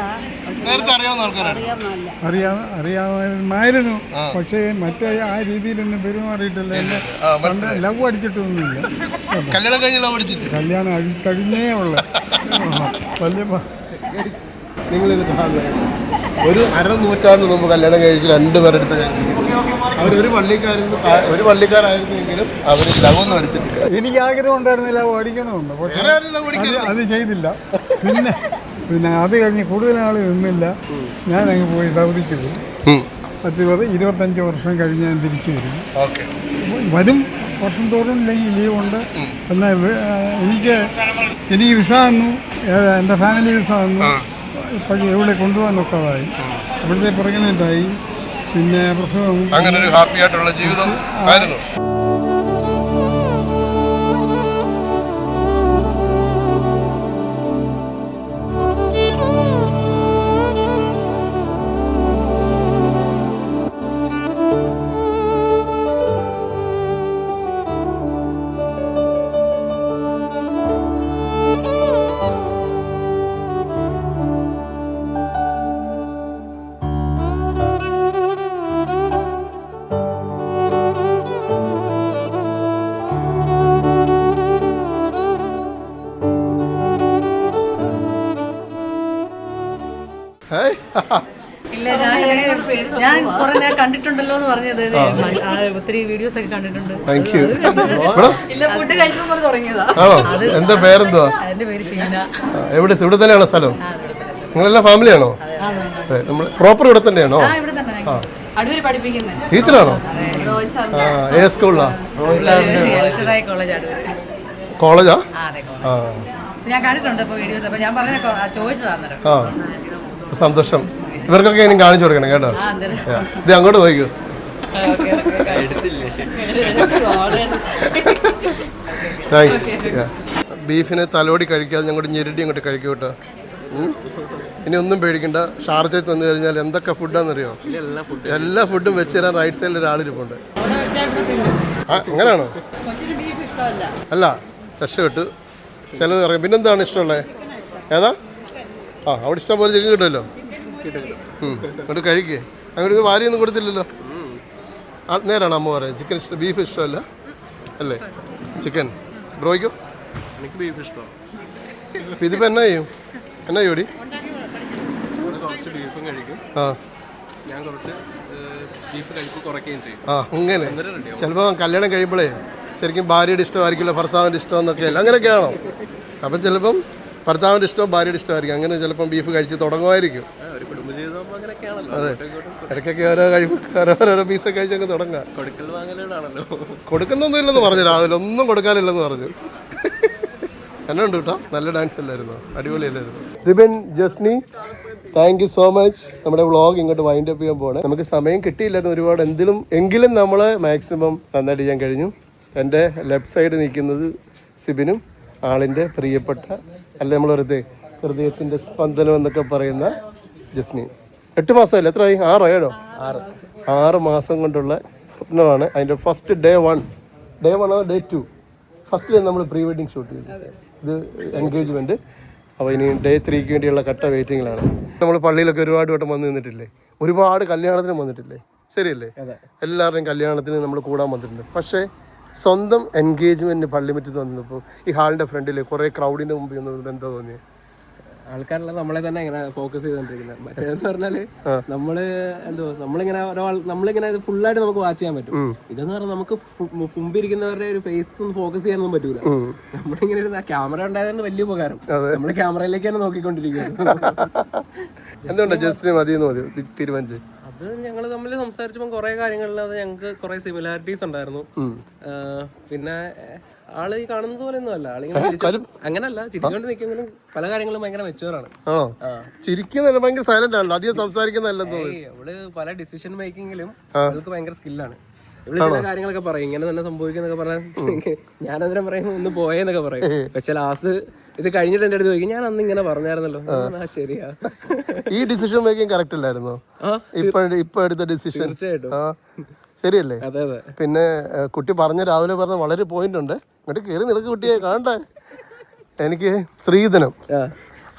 അറിയാവുന്നല്ല അറിയാ അറിയാമായിരുന്നു. പക്ഷേ മറ്റേ ആ രീതിയിലൊന്നും പെരുമാറിയിട്ടില്ല. എന്നെ പണ്ട് ലവ് അടിച്ചിട്ടൊന്നുമില്ല. കല്യാണം പഠിച്ചിട്ട് കല്യാണം അടി കഴിഞ്ഞേ ഉള്ള. വലിയ നിങ്ങളിത് ഒരു അര നൂറ്റാണ്ട് മുമ്പ് കല്യാണം കഴിച്ച് രണ്ടുപേരെടുത്ത് അവരൊരു പള്ളിക്കാരുന്ന് ഒരു പള്ളിക്കാരായിരുന്നെങ്കിലും അവർ ലവൊന്നും അടിച്ചിട്ടില്ല. എനിക്ക് ആഗ്രഹം ഉണ്ടായിരുന്നില്ല ലവ് അടിക്കണമെന്ന് വേറെ ആരും ലവ് അത് അടിക്കില്ല. അത് ചെയ്തില്ല. പിന്നെ പിന്നെ അത് കഴിഞ്ഞ് കൂടുതൽ ആൾ നിന്നില്ല. ഞാൻ അങ്ങ് പോയി സൗദിക്ക് പോയി. പത്ത് പത് ഇരുപത്തഞ്ച് വർഷം കഴിഞ്ഞ് ഞാൻ തിരിച്ചു വരും. വരും. വർഷം തോറും ഇല്ലെങ്കിൽ ലീവുണ്ട് എന്നാൽ എനിക്ക് എനിക്ക് വിസ തന്നു. എന്റെ ഫാമിലി വിസ തന്നു. പക്ഷേ ഇവിടെ കൊണ്ടുപോകാൻ നോക്കാതായി അവിടുത്തെ പ്രഗ്നന്റായി. പിന്നെ പ്രശ്നം അങ്ങനെ ഒരു ഹാപ്പി ആയിട്ടുള്ള ജീവിതം ആയിരുന്നു. ഇല്ല ഞാൻ ഞാൻ കുറെ ഞാൻ കണ്ടിട്ടുണ്ടല്ലോ എന്ന് പറഞ്ഞത്. ഒത്തിരി വീഡിയോസ് ഒക്കെ കണ്ടിട്ടുണ്ട്. താങ്ക് യു ഇല്ല ഫുഡ് കഴിച്ചപ്പോൾ തുടങ്ങിയതാ. എന്താ പേരെന്തുവാ? എന്റെ പേര് ഷീന. എവിടെ ഇവിടെ തന്നെയാണോ സ്ഥലം? നിങ്ങളെല്ലാം ഫാമിലിയാണോ അതെ നമ്മൾ പ്രോപ്പർ ഇവിടെ തന്നെയാണോ? ആ ഇവിടെ തന്നെ ആ. അടൂര് പഠിപ്പിക്കുന്നത് ടീച്ചറാണോ? ആ ഏത് സ്കൂളിലാ കോളേജ് അടൂര് കോളേജാ? ആ അതെ കോളേജ്. ഞാൻ കണ്ടിട്ടുണ്ട് ഇപ്പൊ വീഡിയോസ് അപ്പൊ ഞാൻ പറഞ്ഞ ചോദിച്ചതാ സന്തോഷം. ഇവർക്കൊക്കെ ഇനി കാണിച്ചു കൊടുക്കണം കേട്ടോ. ഇത് അങ്ങോട്ട് നോക്കൂ താങ്ക്സ് ബീഫിനെ തലോടി കഴിക്കാതെ ഞങ്ങളുടെ ഞെരടി അങ്ങോട്ട് കഴിക്കും കേട്ടോ. ഇനി ഒന്നും പേടിക്കണ്ട. ഷാർജയിൽ തന്നു കഴിഞ്ഞാൽ എന്തൊക്കെ ഫുഡാണെന്നറിയോ എല്ലാ ഫുഡും വെച്ച് തരാൻ റൈറ്റ് സൈഡിൽ ഒരാളിരിപ്പുണ്ട് ആ അങ്ങനെയാണോ? അല്ല രക്ഷപ്പെട്ടു. ചിലത് അറിയാം പിന്നെന്താണ് ഇഷ്ടമുള്ളത് ഏതാ? ആ അവിടെ ഇഷ്ടം പോലെ ചിക്കൻ കിട്ടുമല്ലോ. അങ്ങോട്ട് കഴിക്കേ. അങ്ങോട്ട് വാരിയൊന്നും കൊടുത്തില്ലല്ലോ. നേരാണ് അമ്മ പറയുന്നത്. ചിക്കൻ ഇഷ്ടം ബീഫ് ഇഷ്ടമല്ല? അല്ലേ? ചിക്കൻ. ബ്രോയ്ക്കോ? എനിക്ക് ബീഫ് ഇഷ്ടമാണ് ഇതിപ്പോൾ എന്നാ ചെയ്യും? എന്നാ കുറച്ച് ബീഫും കഴിക്കും. ആ. ഞാൻ കുറച്ച് ബീഫ് കഴിപ്പ് കുറയ്ക്കുകയും ചെയ്യും. ആ അങ്ങനെ. ചിലപ്പോൾ കല്യാണം കഴിയുമ്പോഴേ ശരിക്കും ഭാര്യയുടെ ഇഷ്ടമായിരിക്കില്ല ഭർത്താവിന്റെ ഇഷ്ടം എന്നൊക്കെയല്ല അങ്ങനെയൊക്കെയാണോ? അപ്പം ചിലപ്പം ഭർത്താവിന്റെ ഇഷ്ടം ഭാര്യയുടെ ഇഷ്ടമായിരിക്കും. അങ്ങനെ ചിലപ്പം ബീഫ് കഴിച്ച് തുടങ്ങുമായിരിക്കും. അതെ. ഇടയ്ക്കൊക്കെ ഓരോ കഴിവ് ഓരോരോ പീസൊക്കെ കഴിച്ചൊക്കെ തുടങ്ങാം കൊടുക്കുന്നൊന്നും ഇല്ലെന്ന് പറഞ്ഞു രാവിലെ ഒന്നും കൊടുക്കാനില്ലെന്ന് പറഞ്ഞു. എന്നെ ഉണ്ട് കേട്ടോ. നല്ല ഡാൻസ് അല്ലായിരുന്നു. അടിപൊളിയല്ലായിരുന്നു. Sibin Jasni thank you so much നമ്മുടെ വ്ളോഗ് ഇങ്ങോട്ട് വൈൻഡ് അപ്പ് ചെയ്യാൻ പോകണം നമുക്ക് സമയം കിട്ടിയില്ലായിരുന്നു ഒരുപാട്. എന്തിലും എങ്കിലും നമ്മൾ മാക്സിമം നന്നായിട്ട് ചെയ്യാൻ കഴിഞ്ഞു. എന്റെ ലെഫ്റ്റ് സൈഡ് നിൽക്കുന്നത് സിബിനും ആളിന്റെ പ്രിയപ്പെട്ട അല്ല നമ്മൾ വെറുതെ ഹൃദയത്തിന്റെ സ്പന്ദനം എന്നൊക്കെ പറയുന്ന ജസ്നി. എട്ട് മാസമല്ലേ? എത്രയായി? ആറോ ഏഴോ? ആറ്. ആറ് മാസം കൊണ്ടുള്ള സ്വപ്നമാണ്. അതിന്റെ first day one day one day two first നമ്മൾ പ്രീ വെഡിങ് ഷൂട്ട് ചെയ്തു. ഇത് എൻഗേജ്മെന്റ് അപ്പോൾ ഇനി ഡേ ത്രീക്ക് വേണ്ടിയുള്ള കട്ട വെയിറ്റിങ്ങിലാണ് നമ്മൾ പള്ളിയിലൊക്കെ ഒരുപാട് വട്ടം വന്ന് നിന്നിട്ടില്ലേ? ഒരുപാട് കല്യാണത്തിന് വന്നിട്ടില്ലേ? ശരിയല്ലേ? എല്ലാവരുടെയും കല്യാണത്തിന് നമ്മൾ കൂടാൻ വന്നിട്ടുണ്ട്. പക്ഷേ സ്വന്തം എൻഗേജ്മെന്റ് പള്ളിമുറ്റത്ത് തന്നപ്പോൾ ഈ ഹാളിന്റെ ഫ്രണ്ടിൽ കുറേ ക്രൗഡിന്റെ മുമ്പിൽ എന്താ തോന്നിയത് ആൾക്കാരെല്ലാം നമ്മളെ തന്നെ ഇങ്ങനെ ഫോക്കസ് ചെയ്തോണ്ടിരിക്കുന്നത്. മറ്റേന്ന് പറഞ്ഞാൽ നമ്മൾ എന്തോ നമ്മളിങ്ങനെ ഒരാൾ നമ്മളിങ്ങനെ ഫുള്ളായിട്ട് നമുക്ക് വാച്ച് ചെയ്യാൻ പറ്റും. ഇതെന്ന് പറഞ്ഞാൽ നമുക്ക് മുമ്പിരിക്കുന്നവരുടെ ഒരു ഫേസ് ഒന്നും ഫോക്കസ് ചെയ്യാനൊന്നും പറ്റൂല. നമ്മളിങ്ങനെ ഇരുന്ന ക്യാമറ ഉണ്ടായതാണ് വലിയ ഉപകാരം. നമ്മൾ ക്യാമറയിലേക്ക് തന്നെ നോക്കിക്കൊണ്ടിരിക്കുന്നത് [LAUGHS] എന്തുകൊണ്ടാണ് ജസ്റ്റിന് മതി തീരുമാനിച്ച്. അത് ഞങ്ങൾ തമ്മിൽ സംസാരിച്ചപ്പോൾ കുറെ കാര്യങ്ങളിൽ അത് ഞങ്ങൾക്ക് കുറെ സിമിലാരിറ്റീസ് ഉണ്ടായിരുന്നു. പിന്നെ ആൾ ഈ കാണുന്നത് പോലെ ഒന്നും അല്ല. ആളിങ്ങനെ അങ്ങനല്ല ചിരിക്കൊണ്ട് നിൽക്കുമെങ്കിലും പല കാര്യങ്ങളും ഭയങ്കര മെച്ചുവറാണ് ആണോ. ഭയങ്കര സൈലന്റ് ആണല്ലോ. അധികം സംസാരിക്കുന്നതല്ലെന്ന് അവൾ പല ഡിസിഷൻ മേക്കിങ്ങിലും അവൾക്ക് ഭയങ്കര സ്കില്ലാണ് ചില കാര്യങ്ങളൊക്കെ പറയും. ഇങ്ങനെ തന്നെ സംഭവിക്കുന്നൊക്കെ പറഞ്ഞാൽ [LAUGHS] അന്നേരം പറയുമ്പോൾ ഒന്ന് പോയെന്നൊക്കെ പറയും. പക്ഷെ ലാസ്റ്റ് ഇത് കഴിഞ്ഞിട്ട് എന്റെ അടുത്ത് ചോദിക്കും ഞാൻ അന്ന് ഇങ്ങനെ പറഞ്ഞായിരുന്നല്ലോ. ആ. ശരിയാ. ഈ ഡിസിഷൻ മേക്കിംഗ് കറക്റ്റ് അല്ലായിരുന്നോ? ഇപ്പൊ ഇപ്പൊ എടുത്ത ഡിസിഷൻ തീർച്ചയായിട്ടും. ശരിയല്ലേ? അതെ അതെ. പിന്നെ കുട്ടി പറഞ്ഞ രാവിലെ പറഞ്ഞ വളരെ പോയിന്റ് ഉണ്ട്. എന്നിട്ട് കയറി നിനക്ക് കുട്ടിയെ കാണണ്ടേ എനിക്ക് സ്ത്രീധനം.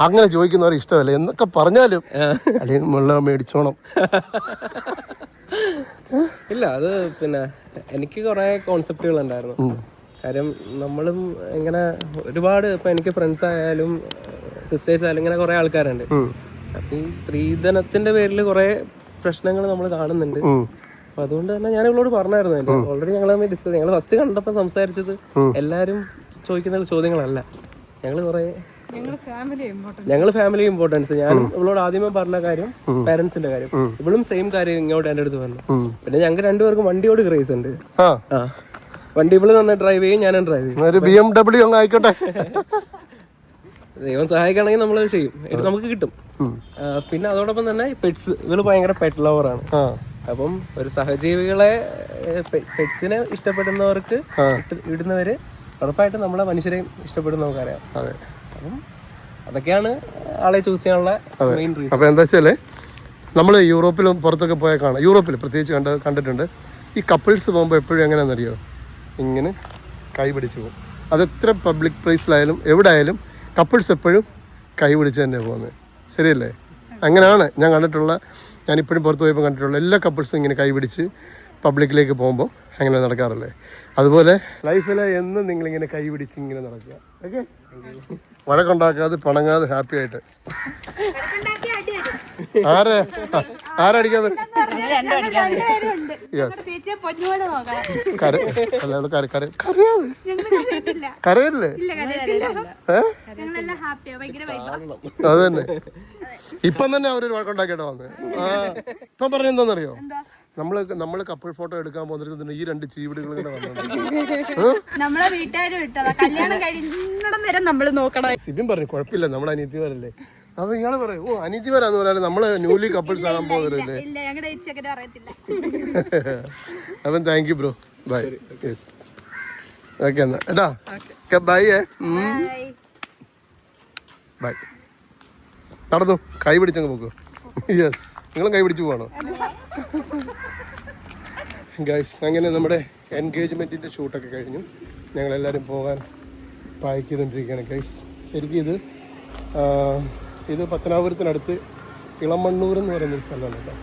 അങ്ങനെ ചോദിക്കുന്നവർ ഇഷ്ടമല്ല? എന്നൊക്കെ പറഞ്ഞാലും അല്ലെങ്കിൽ മുള്ള മേടിച്ചോണം [LAUGHS] ഇല്ല അത് പിന്നെ എനിക്ക് കുറെ കോൺസെപ്റ്റുകൾ ഉണ്ടായിരുന്നു. കാര്യം നമ്മളും ഇങ്ങനെ ഒരുപാട് ഇപ്പൊ എനിക്ക് ഫ്രണ്ട്സ് ആയാലും സിസ്റ്റേഴ്സ് ആയാലും ഇങ്ങനെ കുറെ ആൾക്കാരുണ്ട്. അപ്പൊ ഈ സ്ത്രീധനത്തിന്റെ പേരിൽ കുറെ പ്രശ്നങ്ങൾ നമ്മൾ കാണുന്നുണ്ട്. അപ്പൊ അതുകൊണ്ട് തന്നെ ഞാൻ ഇവളോട് പറഞ്ഞായിരുന്നു ഓൾറെഡി ഞങ്ങൾ തമ്മിൽ ഡിസ്കസ് ഞങ്ങൾ ഫസ്റ്റ് കണ്ടപ്പോൾ സംസാരിച്ചത് എല്ലാരും ചോദിക്കുന്ന ചോദ്യങ്ങളല്ല. ഞങ്ങൾ കുറെ ഞങ്ങൾ ഫാമിലി ഇമ്പോർട്ടൻസ് ഞാൻ ഇവളോട് ആദ്യമേ പറഞ്ഞ കാര്യം പാരന്റ്സിന്റെ കാര്യം. ഇവളും സെയിം കാര്യം ഇങ്ങോട്ട് എന്റെ അടുത്ത് പറഞ്ഞു. പിന്നെ ഞങ്ങൾക്ക് രണ്ടുപേർക്കും വണ്ടിയോട് ക്രേസ് ഉണ്ട്. വണ്ടി ഇവൾ തന്നെ ഡ്രൈവ് ചെയ്യും ഞാനും ഡ്രൈവ് ചെയ്യും. ഒരു ബി എം ഡബ്ല്യു അങ്ങ് ആയിക്കോട്ടെ. ദൈവം സഹായിക്കണമെങ്കിൽ നമ്മൾ ചെയ്യും. ഇത് നമുക്ക് കിട്ടും. പിന്നെ അതോടൊപ്പം തന്നെ പെറ്റ്സ് ഇവൾ ഭയങ്കര പെറ്റ് ലവറാണ് അപ്പം ഒരു സഹജീവികളെ പെറ്റ്സിനെ ഇഷ്ടപ്പെടുന്നവർക്ക് ഇടുന്നവര് ഉറപ്പായിട്ടും നമ്മളെ മനുഷ്യരെയും ഇഷ്ടപ്പെടുന്ന നമുക്കറിയാം അതെ. അപ്പം അതൊക്കെയാണ് ആളെ ചൂസ് ചെയ്യാനുള്ള മെയിൻ റീസൺ അപ്പോൾ എന്താ വെച്ചാൽ നമ്മൾ യൂറോപ്പിലും പുറത്തൊക്കെ പോയാൽ കാണാം. യൂറോപ്പിൽ പ്രത്യേകിച്ച് കണ്ട് കണ്ടിട്ടുണ്ട്. ഈ കപ്പിൾസ് പോകുമ്പോൾ എപ്പോഴും എങ്ങനെയാണെന്നറിയോ? ഇങ്ങനെ കൈ പിടിച്ച് പോകും. അതെത്ര പബ്ലിക് പ്ലേസിലായാലും എവിടെ ആയാലും കപ്പിൾസ് എപ്പോഴും കൈ പിടിച്ച് തന്നെ പോകുന്നത് ശരിയല്ലേ? അങ്ങനെയാണ് ഞാൻ കണ്ടിട്ടുള്ള ഞാനിപ്പോഴും പുറത്ത് പോയപ്പോൾ കണ്ടിട്ടുള്ള എല്ലാ കപ്പിൾസും ഇങ്ങനെ കൈ പിടിച്ച് പബ്ലിക്കിലേക്ക് പോകുമ്പോൾ അങ്ങനെ നടക്കാറല്ലേ? അതുപോലെ ലൈഫിൽ എന്നും നിങ്ങളിങ്ങനെ കൈ പിടിച്ച് ഇങ്ങനെ നടക്കുക. ഓക്കെ വഴക്കുണ്ടാക്കാതെ പണങ്ങാതെ ഹാപ്പി ആയിട്ട്. ആരെ? ആരടിക്കാൻ കരയല്ലേ? അത് തന്നെ. ഇപ്പം തന്നെ അവരൊരു വഴക്കുണ്ടാക്കിയിട്ട് വന്നത് ഇപ്പം പറഞ്ഞ നമ്മൾ നമ്മൾ കപ്പിൾ ഫോട്ടോ എടുക്കാൻ പോകുന്നിടത്ത് ഈ രണ്ട് ചീവിടുകൾ ഇങ്ങനെ [LAUGHS] നമ്മൾ നോക്കണം. സിബിൻ പറഞ്ഞു കുഴപ്പമില്ല നമ്മുടെ അനിയത്തിമാരല്ലേ അത് ഇയാൾ പറയും ഓ അനിയത്തിമാരാന്ന് പറഞ്ഞാൽ നമ്മൾ ന്യൂലി കപ്പിൾസ് ആകാൻ പോകുന്നില്ലേ [LAUGHS] അപ്പം thank you bro bye yes okay എന്നാ. ഏട്ടാ ബൈ ഏ. ബൈ നടന്നു. കൈ പിടിച്ചങ്ങ് പോക്കോ. യെസ് നിങ്ങളും കൈ പിടിച്ചു പോവാണോ? ഗൈസ് അങ്ങനെ നമ്മുടെ എൻഗേജ്മെന്റിന്റെ ഷൂട്ടൊക്കെ കഴിഞ്ഞു. ഞങ്ങളെല്ലാവരും പോകാൻ പാക്ക് ചെയ്തുകൊണ്ടിരിക്കുകയാണ് ഗൈസ് ശരിക്കും ഇത് ഇത് പത്തനാപുരത്തിനടുത്ത് ഇളമണ്ണൂർ എന്ന് പറയുന്നൊരു സ്ഥലമാണ് കേട്ടോ.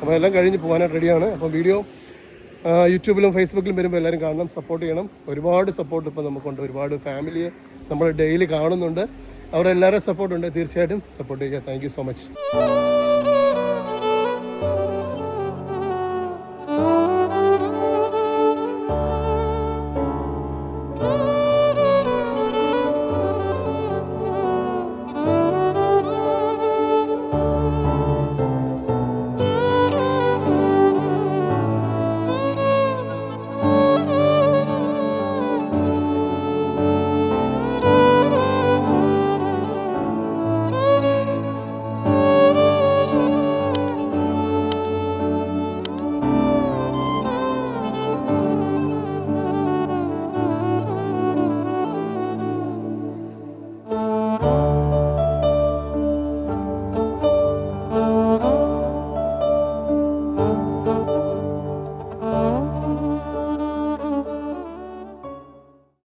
അപ്പോൾ എല്ലാം കഴിഞ്ഞ് പോകാനായിട്ട് റെഡിയാണ് അപ്പോൾ വീഡിയോ യൂട്യൂബിലും ഫേസ്ബുക്കിലും വരുമ്പോൾ എല്ലാവരും കാണണം സപ്പോർട്ട് ചെയ്യണം. ഒരുപാട് സപ്പോർട്ട് ഇപ്പോൾ നമുക്കുണ്ട് ഒരുപാട് ഫാമിലിയെ നമ്മൾ ഡെയിലി കാണുന്നുണ്ട്. അവരെല്ലാവരും സപ്പോർട്ടുണ്ട് തീർച്ചയായിട്ടും സപ്പോർട്ട് ചെയ്യുക. Thank so much